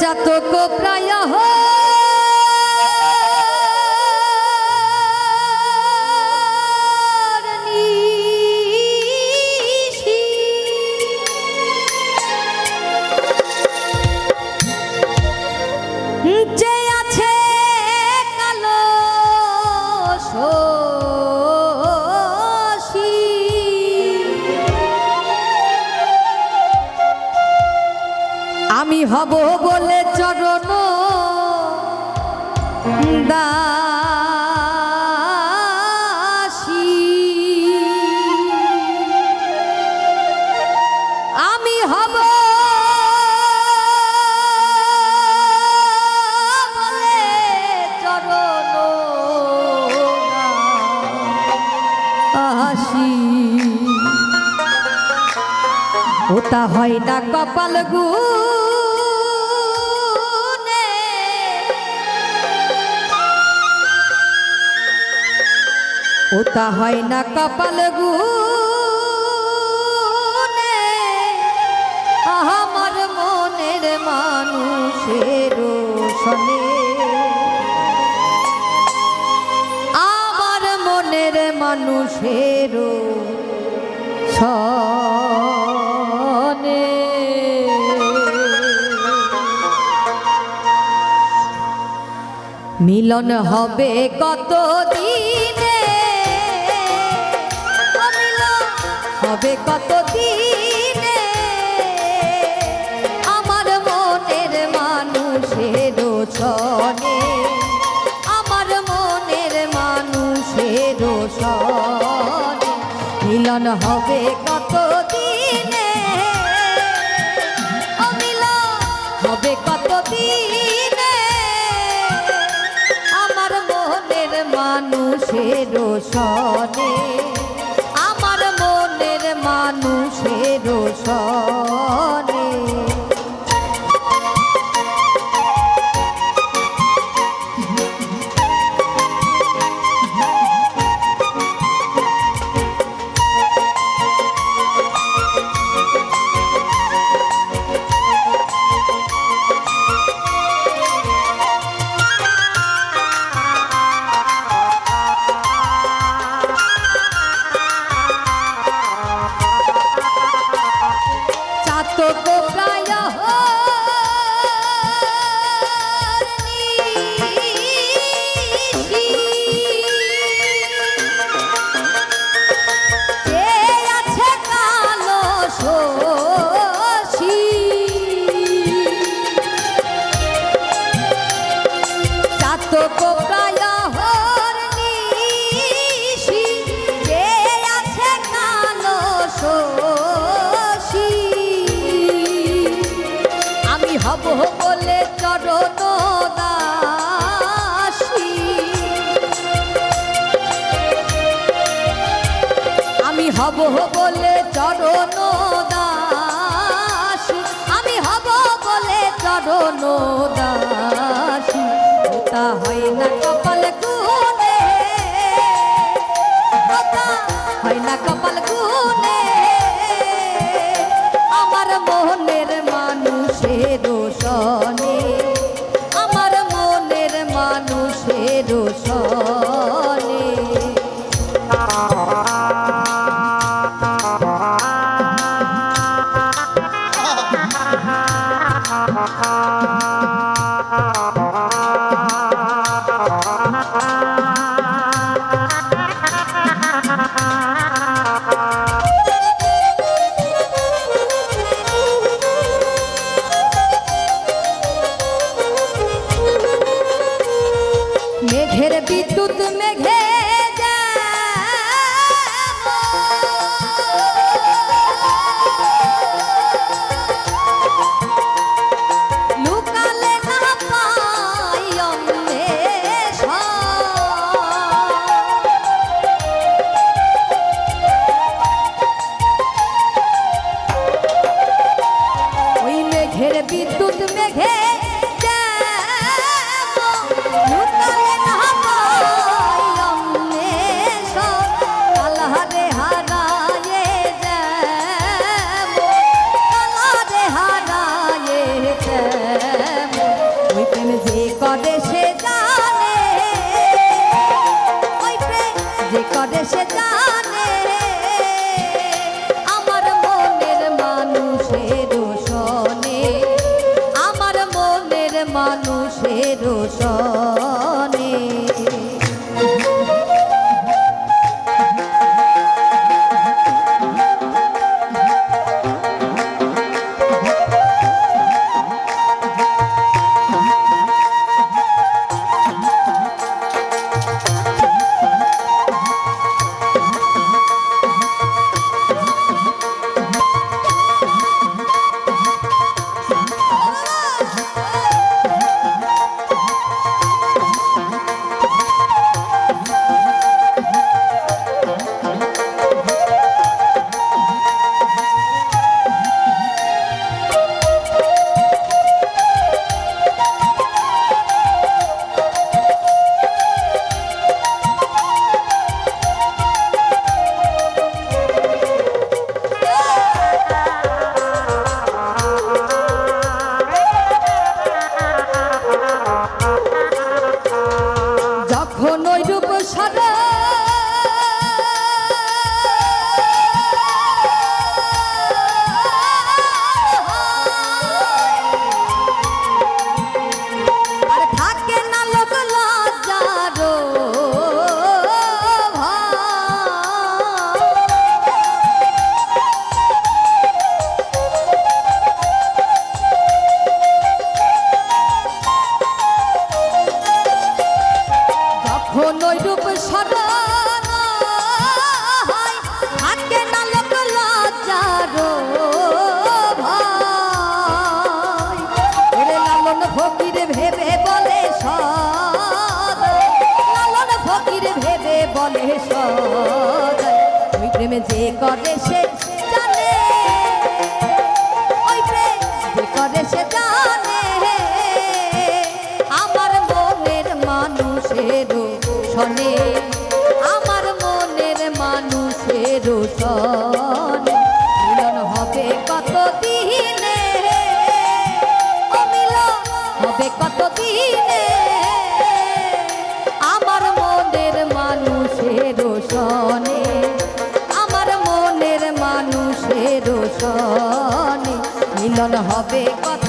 চাতক প্রায় যে আমি হব বলে চরণ দাসী। আমি হব বলে চরণ দাসী। ওটা হয় না কপাল গুনে ওটা হয় না কপাল গুনে আমার মনের মানুষের শনে। আমার মনের মানুষের সনে মিলন হবে কত দিনে হবে কত দিনে আমার মনের মানুষের ছনে, আমার মনের মানুষের সনে মিলন হবে কত দিনে মিলন হবে কত দিনে আমার মনের মানুষের সনে হব বলে চরণ দাসী। আমি হব বলে চরণ দাসী। তা হয় না কপাল গুনে হয় না কপাল গুনে আমার মনের মানুষের সনে মেঘের বিদ্যুৎ মেঘে যখন ওই রূপ হয়, থাকে না লোক লজ্জারো। ওরে লালন ফকির ভেবে বলে সদ লালন ফকির ভেবে বলে সদ ওই যে করে সে জানে শোনে মিলন হবে কত দিনে হবে কত দিনে আমার মনের মানুষের শোনে আমার মনের মানুষের শোনে মিলন হবে কত